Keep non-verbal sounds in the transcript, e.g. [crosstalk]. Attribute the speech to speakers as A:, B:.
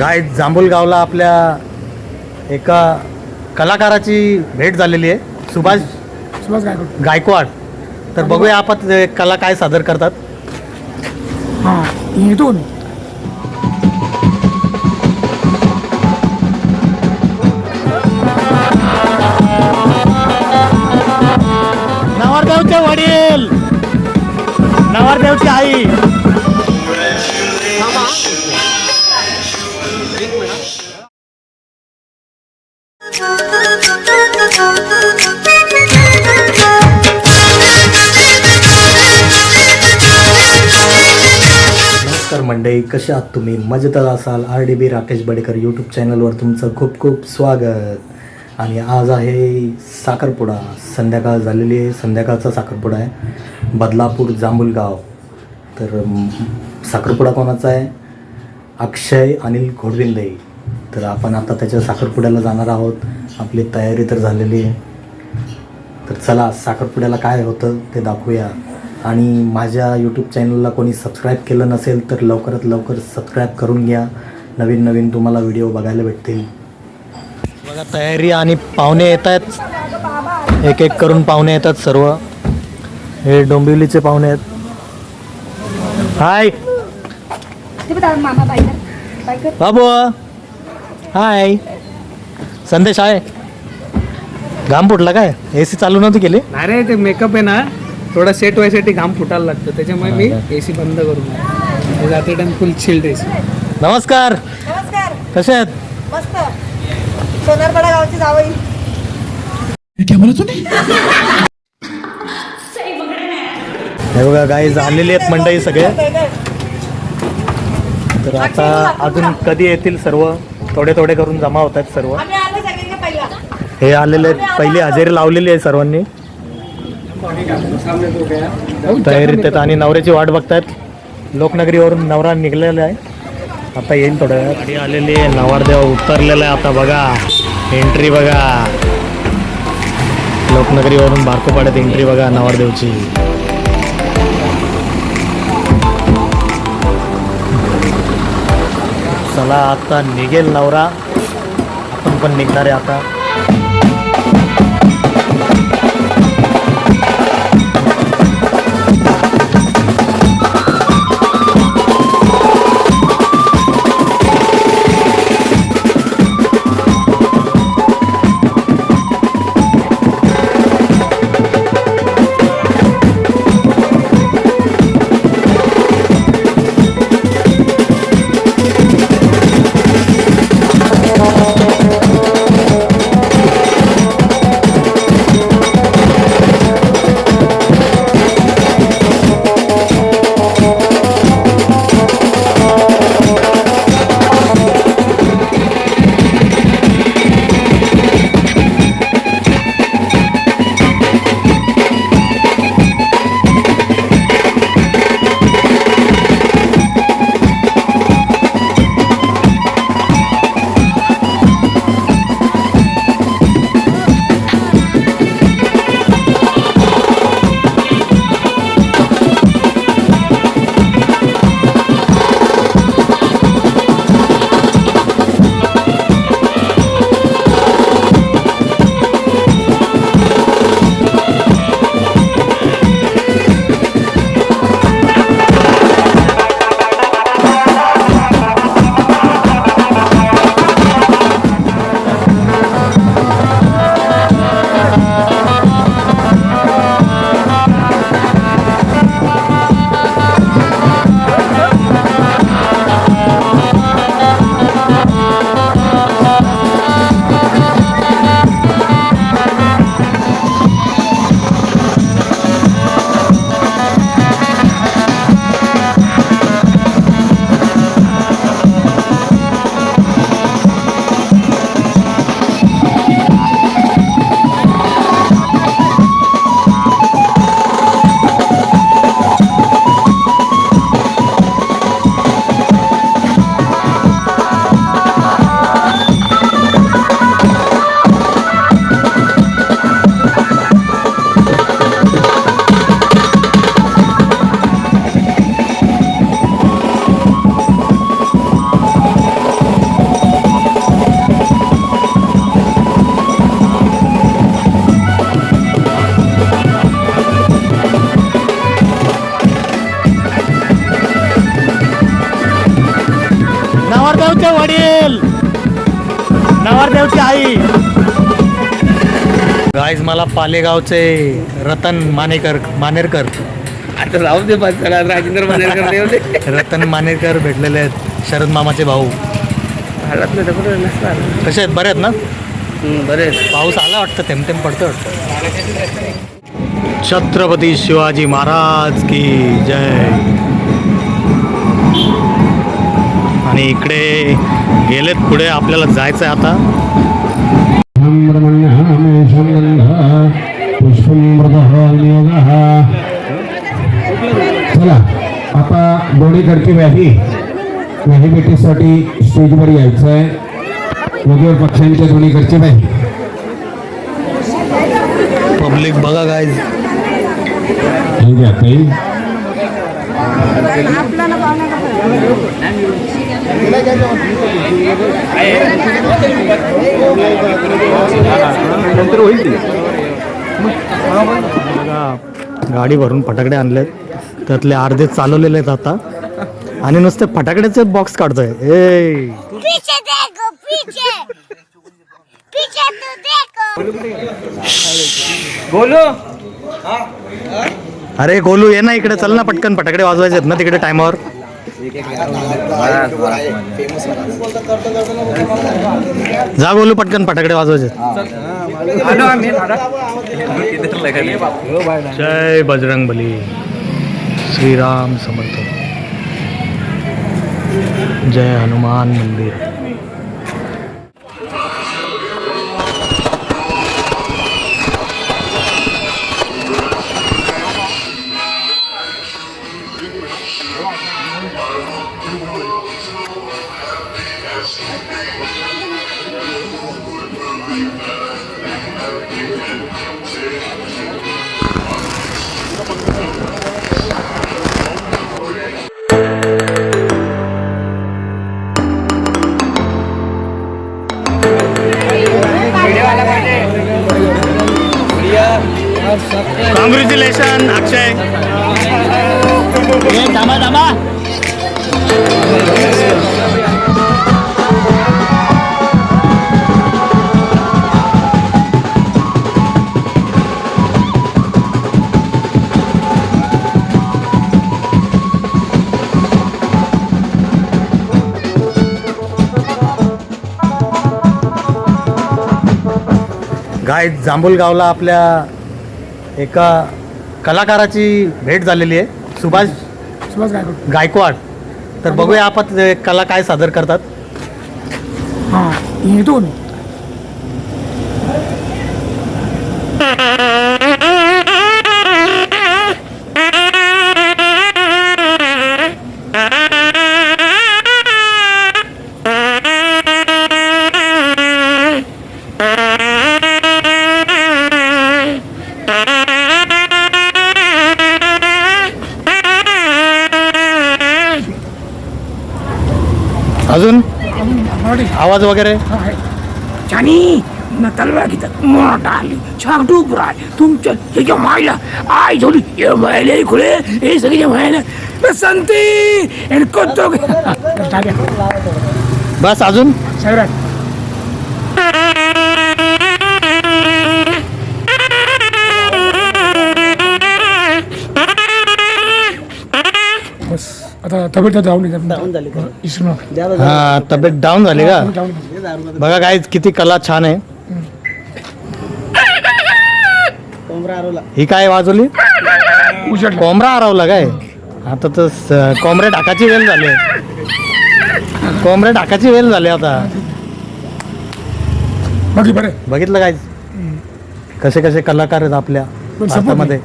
A: गाय जांभूलगावला आपल्या एका कलाकाराची भेट झालेली आहे. सुभाष
B: सुभाष गायकवाड.
A: गायकवाड. तर बघूया आपण ते कला काय सादर करतात.
B: हां इथून.
A: नवरदेवचे वडील. नवरदेवची आई. नमस्कार मंडळी कसे आहात तुम्ही? मजेत असाल R D B Rakesh Badekar YouTube चॅनलवर तुमचं खूप खूप स्वागत. आणि आज आहे साखरपुडा. संध्याकाळ झालेली आहे संध्याकाळचा साखरपुडा आहे. बदलापूर जांभूलगाव. तर साखरपुडा कोणाचा आहे? अक्षय अनिल घोडविंदई तर आपण आता त्याच्या साखरपुड्याला जाणार आहोत. आपली तयारी तर झालेली आहे. तर चला साखरपुड्याला काय होतं ते दाखवूया. आणि माझ्या यूट्यूब चॅनलला कोणी सबस्क्राईब केलं नसेल तर लवकरात लवकर सबस्क्राईब करून घ्या. नवीन नवीन तुम्हाला व्हिडिओ बघायला भेटतील. बघा तयारी आणि पाहुणे येत आहेत एक एक करून पाहुणे येतात सर्व. हे डोंबिवलीचे पाहुणे आहेत. हाय बाबू! हाय. संदेश आहे. घाम फुटला काय? ए सी चालू नव्हती केली?
C: नाही रे ते मेकअप आहे ना थोडा सेट व्हायसाठी घाम फुटायला लागतं. त्याच्यामुळे मी ए सी बंद करून जाते time full chilled A C
A: नमस्कार.
D: नमस्कार.
A: कसे आहेत?
D: मस्त. सोनारपाडा गावची जावई.
A: हे बघा गाई झालेली आहेत मंडळी सगळे. तर आता अजून कधी येतील सर्व? थोडे थोडे करून जमा होत आहेत सर्व हे आलेले आहेत पहिली हजेरी लावलेली आहे सर्वांनी. तयारीत आहेत आणि नवऱ्याची वाट बघतायत. लोकनगरीवरून नवरा निघलेला आहे. आता येईल थोड्या वेळात. गाडी आलेली आहे नवरदेव उतरलेला आहे आता बघा. एंट्री बघा. लोकनगरीवरून बारकोपाड्यात एंट्री बघा नवरदेवची. चला आता निघेल नवरा. आपण पण निघणार आहे आता. नवरदेवचे वडील. नवरदेवची आई. गाईज मला पालेगावचे रतन मानेकर मानेरकर.
C: आता राहू दे बस चला राजेंद्र मानेरकर देवले [laughs]
A: रतन मानेरकर भेटलेले आहेत शरद मामाचे भाऊ.
C: नसणार.
A: कसे आहेत? बरे आहेत ना?
C: बरे
A: पाऊस आला वाटतं थेंब थेंब पडतं वाटतं. छत्रपती शिवाजी महाराज की जय. आणि इकडे गेलेत पुढे आपल्याला जायचं आहे आता.
E: चला आता दोन्हीकडची व्याही व्याही भेटीसाठी स्टेजवर यायचं आहे वधूवर पक्षांच्या दोन्हीकडची व्याही
A: पब्लिक बघा काय
E: हे ताई
A: बघा गाडी भरून फटाकडे आणलेत. त्यातले अर्धे चालवलेले आहेत आता. आणि नुसते फटाकड्याचे बॉक्स काढतोय. ए.
F: पीछे देखो पीछे. पीछे तो देखो.
C: बोलो
A: अरे गोलू ये ना इकडे चल ना पटकन. फटाकडे वाजवायचे आहेत ना तिकडे टायमावर जा बोलू पटकन फटाकडे वाजवायचे. जय बजरंग बली. श्रीराम समर्थ. जय हनुमान मंदिर. Congratulations, Akshay. Yeah, dama, dama. गाय जांभूलगावला आपल्या एका कलाकाराची भेट झालेली आहे. सुभाष
B: सुभाष गायकवाड.
A: गायकवाड. तर बघूया आपण कला काय सादर करतात.
B: हां इथून.
A: अजून? आवाज वगैरे?
B: चानी न तलवार घेतात. मोठा आली छाकटू पुरा तुमच्या त्याच्या मायला आय झोली हे मायले खुले हे सगळे मायला बसंती. आणि कोतो
A: बस अजून?
B: सगळ्यात आता तब्येत जाऊन डाऊन झाली
A: हा तब्येत डाऊन झाली का?
B: जाऊन
A: बघा काय किती कला छान आहे. ही काय वाजवली?
B: उजड
A: कोंबडा हरवला काय? आता तर स- कोंबड्या ढाकाची वेल झाली. कोंबड्या ढाकाची वेल झाली आता.
B: बाकी बरे.
A: बघितलं काय कसे कसे कलाकार आहेत आपल्या
B: पण
A: भारतामध्ये.